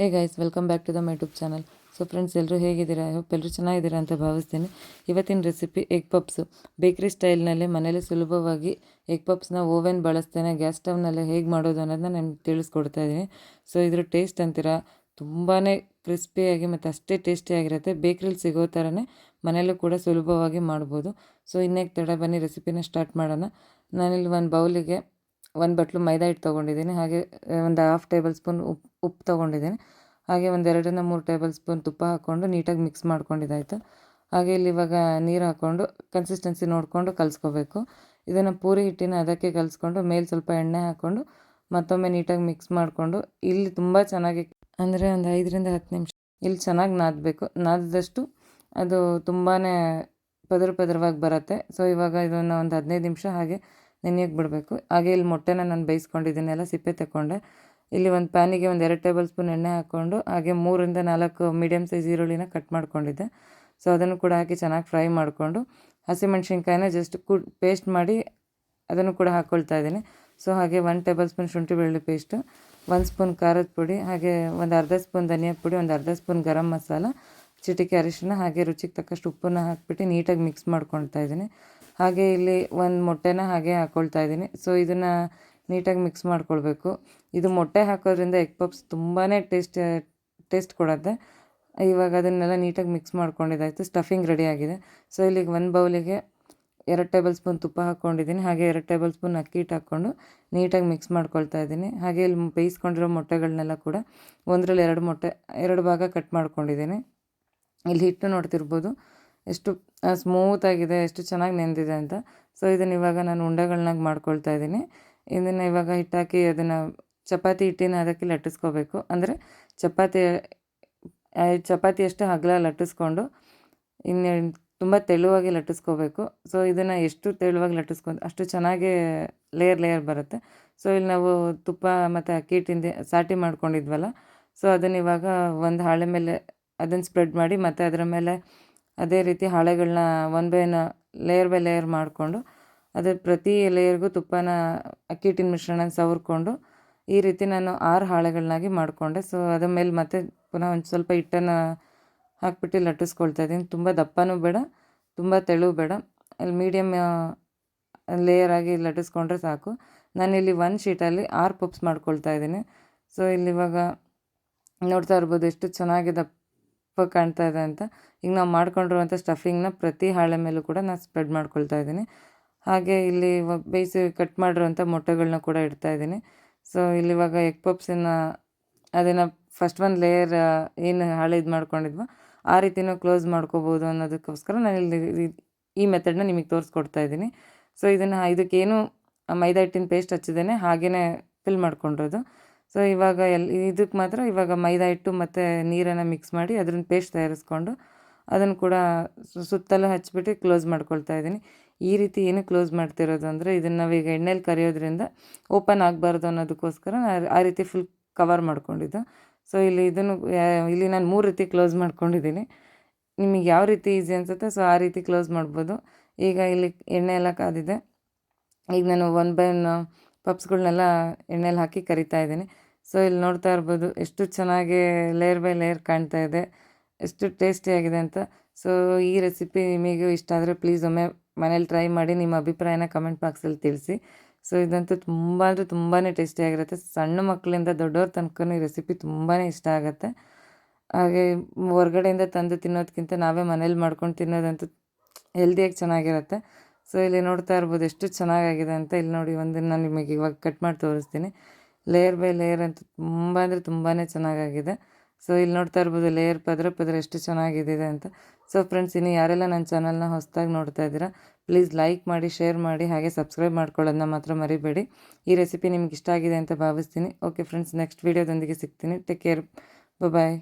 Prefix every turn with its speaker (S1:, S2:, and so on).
S1: Hey guys welcome back to the my YouTube channel so friends ಎಲ್ಲರೂ ಹೇಗಿದ್ದೀರಾ? I hope ಎಲ್ಲರೂ ಚೆನ್ನಾಗಿದ್ದೀರಾ ಅಂತ ಭಾವಿಸ್ತೀನಿ. ಇವತ್ತಿನ ರೆಸಿಪಿ ಎಗ್ ಪಪ್ಸು ಬೇಕ್ರಿ ಸ್ಟೈಲ್ನಲ್ಲಿ ಮನೇಲಿ ಸುಲಭವಾಗಿ ಎಗ್ ಪಪ್ಸ್ನ ಓವೆನ್ ಬಳಸ್ತೇನೆ. ಗ್ಯಾಸ್ ಸ್ಟವ್ನಲ್ಲಿ ಹೇಗೆ ಮಾಡೋದು ಅನ್ನೋದನ್ನ ನಾನು ತಿಳಿಸ್ಕೊಡ್ತಾ ಇದ್ದೀನಿ. ಸೊ ಇದ್ರ ಟೇಸ್ಟ್ ಅಂತೀರಾ? ತುಂಬಾ ಕ್ರಿಸ್ಪಿಯಾಗಿ ಮತ್ತು ಅಷ್ಟೇ ಟೇಸ್ಟಿಯಾಗಿರುತ್ತೆ ಬೇಕ್ರಿಲಿ ಸಿಗೋ ಥರನೇ ಮನೆಯಲ್ಲೂ ಕೂಡ ಸುಲಭವಾಗಿ ಮಾಡ್ಬೋದು. ಸೊ ಇನ್ನೇಗೆ ತಡ ಬನ್ನಿ ರೆಸಿಪಿನ ಸ್ಟಾರ್ಟ್ ಮಾಡೋಣ. ನಾನಿಲ್ಲಿ ಒಂದು ಬೌಲಿಗೆ ಒಂದು ಬಟ್ಲು ಮೈದಾ ಹಿಟ್ಟು ತೊಗೊಂಡಿದ್ದೀನಿ, ಹಾಗೆ ಒಂದು ಹಾಫ್ ಟೇಬಲ್ ಸ್ಪೂನ್ ಉಪ್ಪು ಉಪ್ಪು ತೊಗೊಂಡಿದ್ದೀನಿ. ಹಾಗೆ ಒಂದು ಎರಡರಿಂದ ಮೂರು ಟೇಬಲ್ ಸ್ಪೂನ್ ತುಪ್ಪ ಹಾಕ್ಕೊಂಡು ನೀಟಾಗಿ ಮಿಕ್ಸ್ ಮಾಡ್ಕೊಂಡಿದ್ದಾಯಿತು. ಹಾಗೆ ಇಲ್ಲಿ ಇವಾಗ ನೀರು ಹಾಕ್ಕೊಂಡು ಕನ್ಸಿಸ್ಟೆನ್ಸಿ ನೋಡಿಕೊಂಡು ಕಲಿಸ್ಕೋಬೇಕು. ಇದನ್ನು ಪೂರಿ ಹಿಟ್ಟಿನ ಅದಕ್ಕೆ ಕಲಿಸ್ಕೊಂಡು ಮೇಲೆ ಸ್ವಲ್ಪ ಎಣ್ಣೆ ಹಾಕ್ಕೊಂಡು ಮತ್ತೊಮ್ಮೆ ನೀಟಾಗಿ ಮಿಕ್ಸ್ ಮಾಡಿಕೊಂಡು ಇಲ್ಲಿ ತುಂಬ ಚೆನ್ನಾಗಿ ಅಂದರೆ ಒಂದು ಐದರಿಂದ ಹತ್ತು ನಿಮಿಷ ಇಲ್ಲಿ ಚೆನ್ನಾಗಿ ನಾದಬೇಕು. ನಾದಿದಷ್ಟು ಅದು ತುಂಬಾ ಪದರ ಪದರವಾಗಿ ಬರುತ್ತೆ. ಸೊ ಇವಾಗ ಇದನ್ನು ಒಂದು ಹದಿನೈದು ನಿಮಿಷ ಹಾಗೆ ನೆನೆಯೋಕೆ ಬಿಡಬೇಕು. ಹಾಗೆ ಇಲ್ಲಿ ಮೊಟ್ಟೆನ ನಾನು ಬೇಯಿಸ್ಕೊಂಡಿದ್ದೀನೆಲ್ಲ ಸಿಪ್ಪೆ ತಗೊಂಡೆ ಇಲ್ಲಿ ಒಂದು ಪ್ಯಾನಿಗೆ ಒಂದು ಎರಡು ಟೇಬಲ್ ಸ್ಪೂನ್ ಎಣ್ಣೆ ಹಾಕ್ಕೊಂಡು ಹಾಗೆ ಮೂರಿಂದ ನಾಲ್ಕು ಮೀಡಿಯಮ್ ಸೈಜ್ ಈರುಳ್ಳಿನ ಕಟ್ ಮಾಡ್ಕೊಂಡಿದ್ದೆ. ಸೊ ಅದನ್ನು ಕೂಡ ಹಾಕಿ ಚೆನ್ನಾಗಿ ಫ್ರೈ ಮಾಡಿಕೊಂಡು, ಹಸಿಮೆಣ್ಸಿನ್ಕಾಯಿನ ಜಸ್ಟ್ ಕು ಪೇಸ್ಟ್ ಮಾಡಿ ಅದನ್ನು ಕೂಡ ಹಾಕ್ಕೊಳ್ತಾ ಇದ್ದೀನಿ. ಸೊ ಹಾಗೆ ಒನ್ ಟೇಬಲ್ ಸ್ಪೂನ್ ಶುಂಠಿ ಬೆಳ್ಳುಳ್ಳಿ ಪೇಸ್ಟು ಒಂದು ಸ್ಪೂನ್ ಖಾರದ ಪುಡಿ, ಹಾಗೆ ಒಂದು ಅರ್ಧ ಸ್ಪೂನ್ ಧನಿಯಾ ಪುಡಿ, ಒಂದು ಅರ್ಧ ಸ್ಪೂನ್ ಗರಂ ಮಸಾಲ, ಚಿಟಿಕೆ ಅರಿಶಿನ ಹಾಗೆ ರುಚಿಗೆ ತಕ್ಕಷ್ಟು ಉಪ್ಪನ್ನು ಹಾಕ್ಬಿಟ್ಟು ನೀಟಾಗಿ ಮಿಕ್ಸ್ ಮಾಡ್ಕೊಳ್ತಾ ಇದ್ದೀನಿ. ಹಾಗೆ ಇಲ್ಲಿ ಒಂದು ಮೊಟ್ಟೆನ ಹಾಗೆ ಹಾಕ್ಕೊಳ್ತಾ ಇದ್ದೀನಿ. ಸೊ ಇದನ್ನು ನೀಟಾಗಿ ಮಿಕ್ಸ್ ಮಾಡ್ಕೊಳ್ಬೇಕು. ಇದು ಮೊಟ್ಟೆ ಹಾಕೋದ್ರಿಂದ ಎಗ್ ಪಪ್ಸ್ ತುಂಬಾ ಟೇಸ್ಟ್ ಟೇಸ್ಟ್ ಕೊಡುತ್ತೆ. ಇವಾಗ ಅದನ್ನೆಲ್ಲ ನೀಟಾಗಿ ಮಿಕ್ಸ್ ಮಾಡ್ಕೊಂಡಿದ್ದಾಯಿತು. ಸ್ಟಫಿಂಗ್ ರೆಡಿ ಆಗಿದೆ. ಸೊ ಇಲ್ಲಿಗೆ ಒಂದು ಬೌಲಿಗೆ ಎರಡು ಟೇಬಲ್ ಸ್ಪೂನ್ ತುಪ್ಪ ಹಾಕ್ಕೊಂಡಿದ್ದೀನಿ. ಹಾಗೆ ಎರಡು ಟೇಬಲ್ ಸ್ಪೂನ್ ಅಕ್ಕಿ ಹಿಟ್ಟು ಹಾಕ್ಕೊಂಡು ನೀಟಾಗಿ ಮಿಕ್ಸ್ ಮಾಡ್ಕೊಳ್ತಾ ಇದ್ದೀನಿ. ಹಾಗೆ ಇಲ್ಲಿ ಬೇಯಿಸ್ಕೊಂಡಿರೋ ಮೊಟ್ಟೆಗಳನ್ನೆಲ್ಲ ಕೂಡ ಒಂದರಲ್ಲಿ ಎರಡು ಮೊಟ್ಟೆ, ಎರಡು ಭಾಗ ಕಟ್ ಮಾಡ್ಕೊಂಡಿದ್ದೀನಿ. ಇಲ್ಲಿ ಹಿಟ್ಟು ನೋಡ್ತಿರ್ಬೋದು. ಎಷ್ಟು ಸ್ಮೂತಾಗಿದೆ ಎಷ್ಟು ಚೆನ್ನಾಗಿ ನೆಂದಿದೆ ಅಂತ. ಸೊ ಇದನ್ನು ಇವಾಗ ನಾನು ಉಂಡೆಗಳನ್ನಾಗಿ ಮಾಡ್ಕೊಳ್ತಾ ಇದ್ದೀನಿ. ಇದನ್ನು ಇವಾಗ ಹಿಟ್ಟಾಕಿ ಅದನ್ನು ಚಪಾತಿ ಹಿಟ್ಟಿನ ಅದಕ್ಕೆ ಲಟ್ಟಿಸ್ಕೋಬೇಕು. ಅಂದರೆ ಚಪಾತಿ ಚಪಾತಿ ಅಷ್ಟು ಹಗಲ ಲಟ್ಟಿಸ್ಕೊಂಡು ಇನ್ನು ತುಂಬ ತೆಳುವಾಗಿ ಲಟ್ಟಿಸ್ಕೋಬೇಕು. ಸೊ ಇದನ್ನು ಎಷ್ಟು ತೆಳುವಾಗಿ ಲಟ್ಟಿಸ್ಕೊಂಡು ಅಷ್ಟು ಚೆನ್ನಾಗಿ ಲೇಯರ್ ಲೇಯರ್ ಬರುತ್ತೆ. ಸೊ ಇಲ್ಲಿ ನಾವು ತುಪ್ಪ ಮತ್ತು ಅಕ್ಕಿ ಹಿಟ್ಟಿಂದ ಸಾಟಿ ಮಾಡ್ಕೊಂಡಿದ್ವಲ್ಲ. ಸೊ ಅದನ್ನು ಇವಾಗ ಒಂದು ಹಾಳೆ ಮೇಲೆ ಅದನ್ನು ಸ್ಪ್ರೆಡ್ ಮಾಡಿ ಮತ್ತು ಅದರ ಮೇಲೆ ಅದೇ ರೀತಿ ಹಾಳೆಗಳನ್ನ one by layer by layer ಮಾಡಿಕೊಂಡು, ಅದೇ ಪ್ರತಿ ಲೇಯರ್ಗೂ ತುಪ್ಪನ, ಅಕ್ಕಿ ಹಿಟ್ಟಿನ ಮಿಶ್ರಣ ಸವರ್ಕೊಂಡು, ಈ ರೀತಿ ನಾನು ಆರು ಹಾಳೆಗಳನ್ನಾಗಿ ಮಾಡಿಕೊಂಡೆ. ಸೊ ಅದ ಮೇಲೆ ಮತ್ತೆ ಪುನಃ ಒಂದು ಸ್ವಲ್ಪ ಹಿಟ್ಟನ್ನು ಹಾಕ್ಬಿಟ್ಟು ಲಟ್ಟಿಸ್ಕೊಳ್ತಾ ಇದ್ದೀನಿ. ತುಂಬ ದಪ್ಪನೂ ಬೇಡ, ತುಂಬ ತೆಳು ಬೇಡ. ಅಲ್ಲಿ ಮೀಡಿಯಮ್ ಲೇಯರ್ ಆಗಿ ಲಟ್ಟಿಸ್ಕೊಂಡ್ರೆ ಸಾಕು. ನಾನಿಲ್ಲಿ ಒಂದು ಶೀಟಲ್ಲಿ ಆರು ಪಪ್ಸ್ ಮಾಡ್ಕೊಳ್ತಾ ಇದ್ದೀನಿ. ಸೊ ಇಲ್ಲಿ ಇವಾಗ ನೋಡ್ತಾ ಇರ್ಬೋದು ಎಷ್ಟು ಚೆನ್ನಾಗಿ ದಪ್ಪ ಕಾಣ್ತಾ ಇದೆ ಅಂತ. ಈಗ ನಾವು ಮಾಡ್ಕೊಂಡಿರುವಂಥ ಸ್ಟಫಿಂಗ್ನ ಪ್ರತಿ ಹಾಳೆ ಮೇಲೂ ಕೂಡ ನಾನು ಸ್ಪ್ರೆಡ್ ಮಾಡ್ಕೊಳ್ತಾ ಇದ್ದೀನಿ. ಹಾಗೆ ಇಲ್ಲಿ ಬೇಯಿಸಿ ಕಟ್ ಮಾಡಿರುವಂಥ ಮೊಟ್ಟೆಗಳನ್ನ ಕೂಡ ಇಡ್ತಾ ಇದ್ದೀನಿ. ಸೊ ಇಲ್ಲಿ ಇವಾಗ ಎಗ್ ಪಪ್ಸನ್ನು ಅದನ್ನು ಫಸ್ಟ್ ಒಂದು ಲೇಯರ್ ಏನು ಹಾಳೆ ಇದು ಮಾಡ್ಕೊಂಡಿದ್ವೋ, ಆ ರೀತಿನೂ ಕ್ಲೋಸ್ ಮಾಡ್ಕೋಬೋದು ಅನ್ನೋದಕ್ಕೋಸ್ಕರ ನಾನು ಇಲ್ಲಿ ಈ ಮೆಥಡ್ನ ನಿಮಗೆ ತೋರಿಸ್ಕೊಡ್ತಾ ಇದ್ದೀನಿ. ಸೊ ಇದನ್ನು ಇದಕ್ಕೇನು ಮೈದಾ ಹಿಟ್ಟಿನ ಪೇಸ್ಟ್ ಹಚ್ಚಿದ್ದೇನೆ ಹಾಗೆಯೇ ಫಿಲ್ ಮಾಡ್ಕೊಂಡಿರೋದು. ಸೊ, ಇವಾಗ ಎಲ್ ಇದಕ್ಕೆ ಮಾತ್ರ ಇವಾಗ ಮೈದಾ ಹಿಟ್ಟು ಮತ್ತು ನೀರನ್ನು ಮಿಕ್ಸ್ ಮಾಡಿ ಅದನ್ನು ಪೇಸ್ಟ್ ತಯಾರಿಸ್ಕೊಂಡು ಅದನ್ನು ಕೂಡ ಸುತ್ತಲೂ ಹಚ್ಚಿಬಿಟ್ಟು ಕ್ಲೋಸ್ ಮಾಡ್ಕೊಳ್ತಾ ಇದ್ದೀನಿ. ಈ ರೀತಿ ಏನು ಕ್ಲೋಸ್ ಮಾಡ್ತಿರೋದು ಅಂದರೆ ಇದನ್ನು ನಾವೀಗ ಎಣ್ಣೆಲಿ ಕರಿಯೋದ್ರಿಂದ ಓಪನ್ ಆಗಬಾರ್ದು ಅನ್ನೋದಕ್ಕೋಸ್ಕರ ಆ ರೀತಿ ಫುಲ್ ಕವರ್ ಮಾಡ್ಕೊಂಡಿದ್ದು. ಸೊ, ಇಲ್ಲಿ ಇದನ್ನು ಇಲ್ಲಿ ನಾನು ಮೂರು ರೀತಿ ಕ್ಲೋಸ್ ಮಾಡ್ಕೊಂಡಿದ್ದೀನಿ. ನಿಮಗೆ ಯಾವ ರೀತಿ ಈಸಿ ಅನಿಸುತ್ತೆ, ಸೊ, ಆ ರೀತಿ ಕ್ಲೋಸ್ ಮಾಡ್ಬೋದು. ಈಗ ಇಲ್ಲಿ ಎಣ್ಣೆ ಎಲ್ಲ ಕಾದಿದೆ. ಈಗ ನಾನು ಒನ್ ಬೈ ಒನ್ ಪಪ್ಸ್ಗಳನ್ನೆಲ್ಲ ಎಣ್ಣೆಲಿ ಹಾಕಿ ಕರಿತಾ ಇದ್ದೀನಿ. ಸೊ ಇಲ್ಲಿ ನೋಡ್ತಾ ಇರ್ಬೋದು ಎಷ್ಟು ಚೆನ್ನಾಗಿ ಲೇಯರ್ ಬೈ ಲೇಯರ್ ಕಾಣ್ತಾ ಇದೆ, ಎಷ್ಟು ಟೇಸ್ಟಿಯಾಗಿದೆ ಅಂತ. ಸೊ, ಈ ರೆಸಿಪಿ ನಿಮಗೆ ಇಷ್ಟ ಆದರೆ ಪ್ಲೀಸ್ ಒಮ್ಮೆ ಮನೇಲಿ ಟ್ರೈ ಮಾಡಿ ನಿಮ್ಮ ಅಭಿಪ್ರಾಯನ ಕಮೆಂಟ್ ಬಾಕ್ಸಲ್ಲಿ ತಿಳಿಸಿ. ಸೊ, ಇದಂತೂ ತುಂಬ ಅಂದರೆ ತುಂಬಾ ಟೇಸ್ಟಿಯಾಗಿರುತ್ತೆ ಸಣ್ಣ ಮಕ್ಕಳಿಂದ ದೊಡ್ಡವ್ರ ತನಕ ಈ ರೆಸಿಪಿ ತುಂಬಾ ಇಷ್ಟ ಆಗುತ್ತೆ. ಹಾಗೆ ಹೊರಗಡೆಯಿಂದ ತಂದು ತಿನ್ನೋದಕ್ಕಿಂತ ನಾವೇ ಮನೇಲಿ ಮಾಡ್ಕೊಂಡು ತಿನ್ನೋದಂತೂ ಹೆಲ್ದಿಯಾಗಿ ಚೆನ್ನಾಗಿರುತ್ತೆ. ಸೊ ಇಲ್ಲಿ ನೋಡ್ತಾ ಇರ್ಬೋದು ಎಷ್ಟು ಚೆನ್ನಾಗಾಗಿದೆ ಅಂತ. ಇಲ್ಲಿ ನೋಡಿ, ಒಂದಿನ ನಾನು ನಿಮಗೆ ಇವಾಗ ಕಟ್ ಮಾಡಿ ತೋರಿಸ್ತೀನಿ. ಲೇಯರ್ ಬೈ ಲೇಯರ್ ಅಂತ ತುಂಬ ಅಂದರೆ ತುಂಬಾ ಚೆನ್ನಾಗಾಗಿದೆ. ಸೊ ಇಲ್ಲಿ ನೋಡ್ತಾ ಇರ್ಬೋದು ಲೇಯರ್ ಪದರ ಪದರ ಎಷ್ಟು ಚೆನ್ನಾಗಿದೆ ಅಂತ. ಸೊ ಫ್ರೆಂಡ್ಸ್ ಇನ್ನು ಯಾರೆಲ್ಲ ನನ್ನ ಚಾನಲ್ನ ಹೊಸದಾಗಿ ನೋಡ್ತಾ ಇದ್ದೀರಾ ಪ್ಲೀಸ್ ಲೈಕ್ ಮಾಡಿ ಶೇರ್ ಮಾಡಿ, ಹಾಗೆ ಸಬ್ಸ್ಕ್ರೈಬ್ ಮಾಡ್ಕೊಳ್ಳೋದನ್ನ ಮಾತ್ರ ಮರಿಬೇಡಿ. ಈ ರೆಸಿಪಿ ನಿಮ್ಗೆ ಇಷ್ಟ ಆಗಿದೆ ಅಂತ ಭಾವಿಸ್ತೀನಿ. ಓಕೆ ಫ್ರೆಂಡ್ಸ್ ನೆಕ್ಸ್ಟ್ ವೀಡಿಯೋದೊಂದಿಗೆ ಸಿಗ್ತೀನಿ. Take care bye